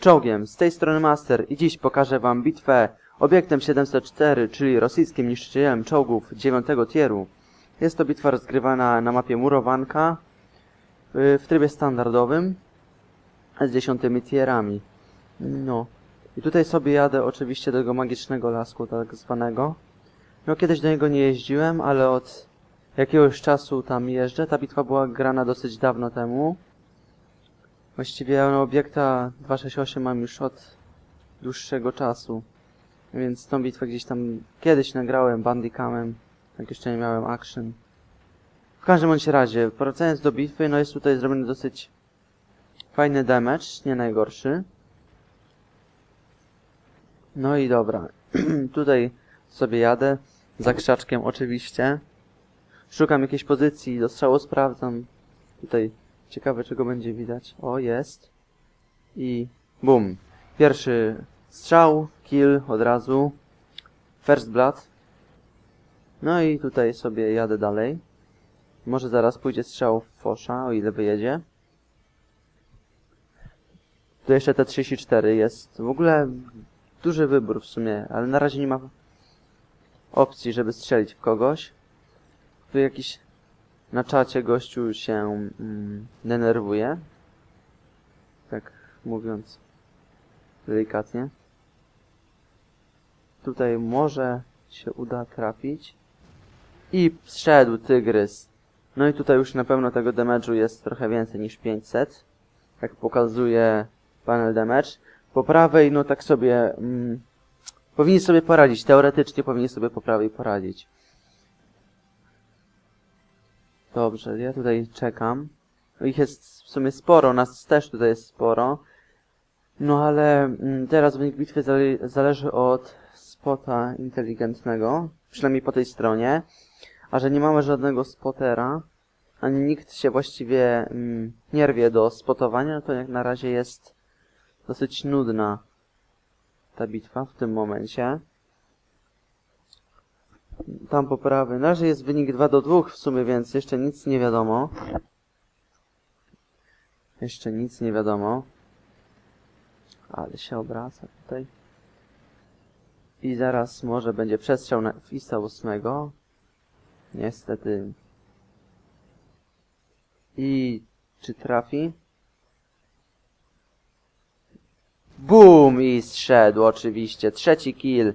Czołgiem, z tej strony Master i dziś pokażę wam bitwę obiektem 704, czyli rosyjskim niszczycielem czołgów 9 tieru. Jest to bitwa rozgrywana na mapie Murowanka y, w trybie standardowym z 10 tierami. No. I tutaj sobie jadę oczywiście do tego magicznego lasku tak zwanego. No kiedyś do niego nie jeździłem, ale od jakiegoś czasu tam jeżdżę. Ta bitwa była grana dosyć dawno temu. Właściwie na obiekta 268 mam już od dłuższego czasu. Więc tą bitwę gdzieś tam kiedyś nagrałem bandicamem, jak jeszcze nie miałem action. W każdym bądź razie, wracając do bitwy, no jest tutaj zrobiony dosyć fajny damage, nie najgorszy. No i dobra, tutaj sobie jadę, za krzaczkiem oczywiście. Szukam jakiejś pozycji, do strzału sprawdzam. Tutaj ciekawe czego będzie widać. O, jest. I bum. Pierwszy strzał, kill od razu. First blood. No i tutaj sobie jadę dalej. Może zaraz pójdzie strzał w Fosza, o ile wyjedzie. Tu jeszcze te 34 jest. W ogóle duży wybór w sumie, ale na razie nie ma opcji, żeby strzelić w kogoś. Tu jakiś na czacie gościu się mm, denerwuje. Tak mówiąc delikatnie. Tutaj może się uda trafić. I zszedł tygrys. No i tutaj już na pewno tego damage'u jest trochę więcej niż 500. Jak pokazuje panel damage. Po prawej, no tak sobie... Mm, powinni sobie poradzić. Teoretycznie powinni sobie po prawej poradzić. Dobrze, ja tutaj czekam. Ich jest w sumie sporo, nas też tutaj jest sporo. No ale mm, teraz wynik bitwy zale zależy od spota inteligentnego, przynajmniej po tej stronie. A że nie mamy żadnego spotera, ani nikt się właściwie mm, nie rwie do spotowania, no to jak na razie jest dosyć nudna ta bitwa w tym momencie. Tam po prawej. Na razie jest wynik 2 do 2 w sumie, więc jeszcze nic nie wiadomo. Jeszcze nic nie wiadomo. Ale się obraca tutaj. I zaraz może będzie przestrzał na Fista 8. Niestety. I czy trafi? Boom! I zszedł oczywiście. Trzeci kill.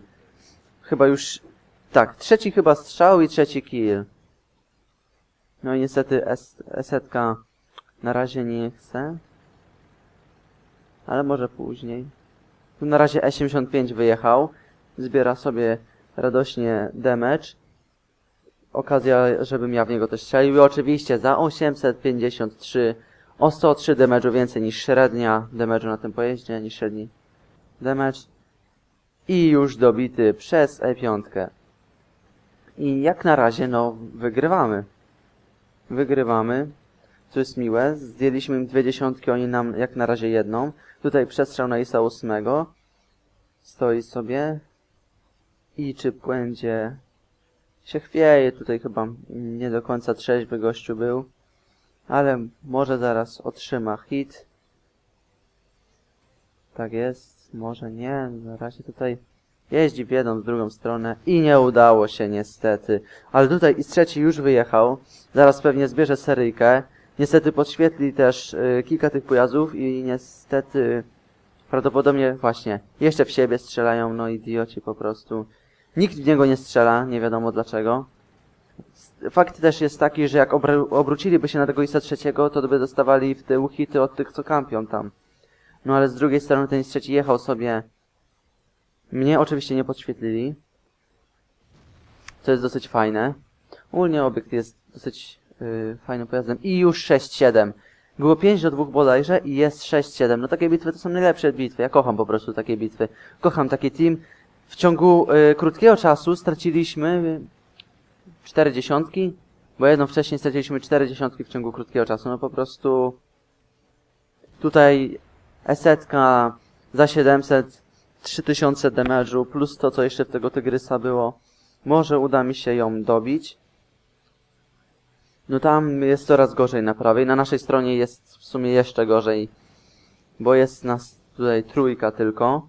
Chyba już... Tak, trzeci chyba strzał i trzeci kill. No i niestety es esetka na razie nie chce. Ale może później. Tu na razie E75 wyjechał. Zbiera sobie radośnie damage. Okazja, żebym ja w niego też strzelił. I oczywiście za 853 o 103 damage'u więcej niż średnia damage'u na tym pojeździe, niż średni damage. I już dobity przez E5. I jak na razie, no, wygrywamy. Wygrywamy. Co jest miłe. Zdjęliśmy im dwie dziesiątki, oni nam jak na razie jedną. Tutaj przestrzał na ISA 8. Stoi sobie. I czy będzie... się chwieje. Tutaj chyba nie do końca trzeźwy gościu był. Ale może zaraz otrzyma hit. Tak jest. Może nie. Na razie tutaj jeździ w jedną, w drugą stronę i nie udało się niestety. Ale tutaj i z trzeci już wyjechał. Zaraz pewnie zbierze seryjkę. Niestety podświetli też y, kilka tych pojazdów i niestety prawdopodobnie właśnie jeszcze w siebie strzelają, no idioci po prostu. Nikt w niego nie strzela, nie wiadomo dlaczego. Fakt też jest taki, że jak obr- obróciliby się na tego ISA trzeciego, to by dostawali w tył hity od tych, co kampią tam. No ale z drugiej strony ten IS trzeci jechał sobie. Mnie oczywiście nie podświetlili. Co jest dosyć fajne. Ogólnie obiekt jest dosyć yy, fajnym pojazdem. I już 6-7. Było 5 do 2 bodajże i jest 6-7. No takie bitwy to są najlepsze bitwy. Ja kocham po prostu takie bitwy. Kocham taki team. W ciągu yy, krótkiego czasu straciliśmy 4 dziesiątki, bo jedną wcześniej straciliśmy 4 dziesiątki w ciągu krótkiego czasu. No po prostu tutaj esetka za 700, 3000 damage'u plus to, co jeszcze w tego tygrysa było. Może uda mi się ją dobić. No tam jest coraz gorzej na prawej. Na naszej stronie jest w sumie jeszcze gorzej. Bo jest nas tutaj trójka tylko.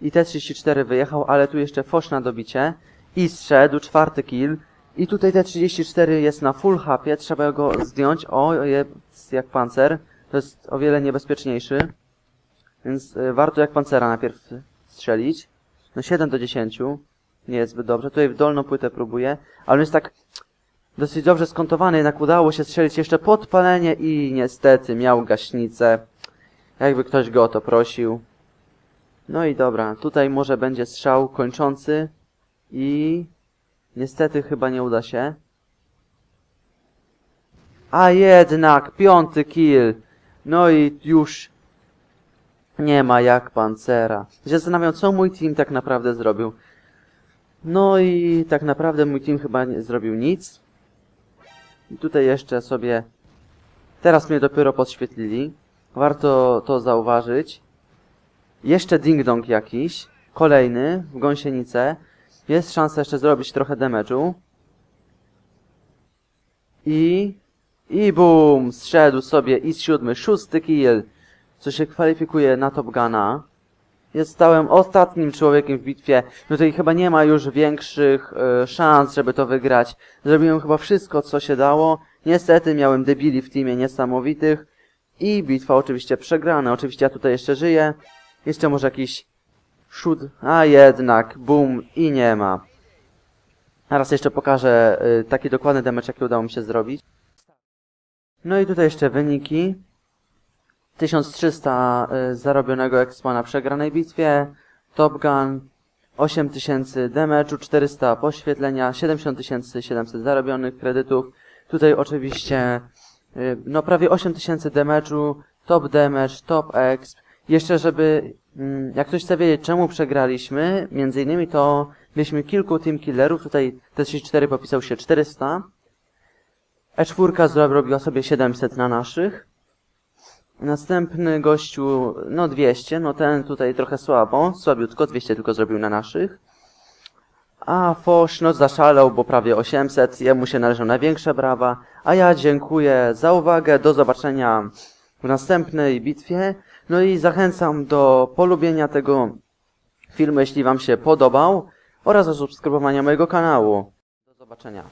I T34 wyjechał, ale tu jeszcze Fosz na dobicie. I zszedł, czwarty kill. I tutaj T34 jest na full hapie, trzeba go zdjąć. O, jest jak pancer. To jest o wiele niebezpieczniejszy. Więc y, warto jak pancera najpierw strzelić. No 7 do 10. Nie jest zbyt dobrze. Tutaj w dolną płytę próbuję. Ale on jest tak dosyć dobrze skontowany, jednak udało się strzelić jeszcze podpalenie i niestety miał gaśnicę. Jakby ktoś go o to prosił. No i dobra, tutaj może będzie strzał kończący i niestety chyba nie uda się. A jednak, piąty kill. No i już nie ma jak pancera. Ja się zastanawiam, co mój team tak naprawdę zrobił. No i tak naprawdę mój team chyba nie zrobił nic. I tutaj jeszcze sobie... Teraz mnie dopiero podświetlili. Warto to zauważyć. Jeszcze ding-dong jakiś. Kolejny w gąsienicę. Jest szansa jeszcze zrobić trochę damage'u. I... I boom! Zszedł sobie i siódmy, szósty kill. Co się kwalifikuje na Top Guna. Zostałem ostatnim człowiekiem w bitwie. No tutaj chyba nie ma już większych e, szans, żeby to wygrać. Zrobiłem chyba wszystko, co się dało. Niestety miałem debili w teamie niesamowitych. I bitwa oczywiście przegrana. Oczywiście ja tutaj jeszcze żyję. Jeszcze może jakiś shoot. A jednak, boom i nie ma. Teraz jeszcze pokażę y, taki dokładny damage, jaki udało mi się zrobić. No i tutaj jeszcze wyniki. 1300 y, zarobionego expa na przegranej bitwie. Top Gun. 8000 damage'u, 400 poświetlenia, 70700 zarobionych kredytów. Tutaj oczywiście y, no prawie 8000 damage'u, top damage, top exp. Jeszcze żeby, mm, jak ktoś chce wiedzieć czemu przegraliśmy, między innymi to mieliśmy kilku team killerów, tutaj T34 popisał się 400. E4 zrobiła sobie 700 na naszych. Następny gościu, no 200, no ten tutaj trochę słabo, słabiutko, 200 tylko zrobił na naszych. A Fosz, no zaszalał, bo prawie 800, jemu się należą największe brawa. A ja dziękuję za uwagę, do zobaczenia w następnej bitwie. No i zachęcam do polubienia tego filmu, jeśli wam się podobał oraz do subskrybowania mojego kanału. Do zobaczenia.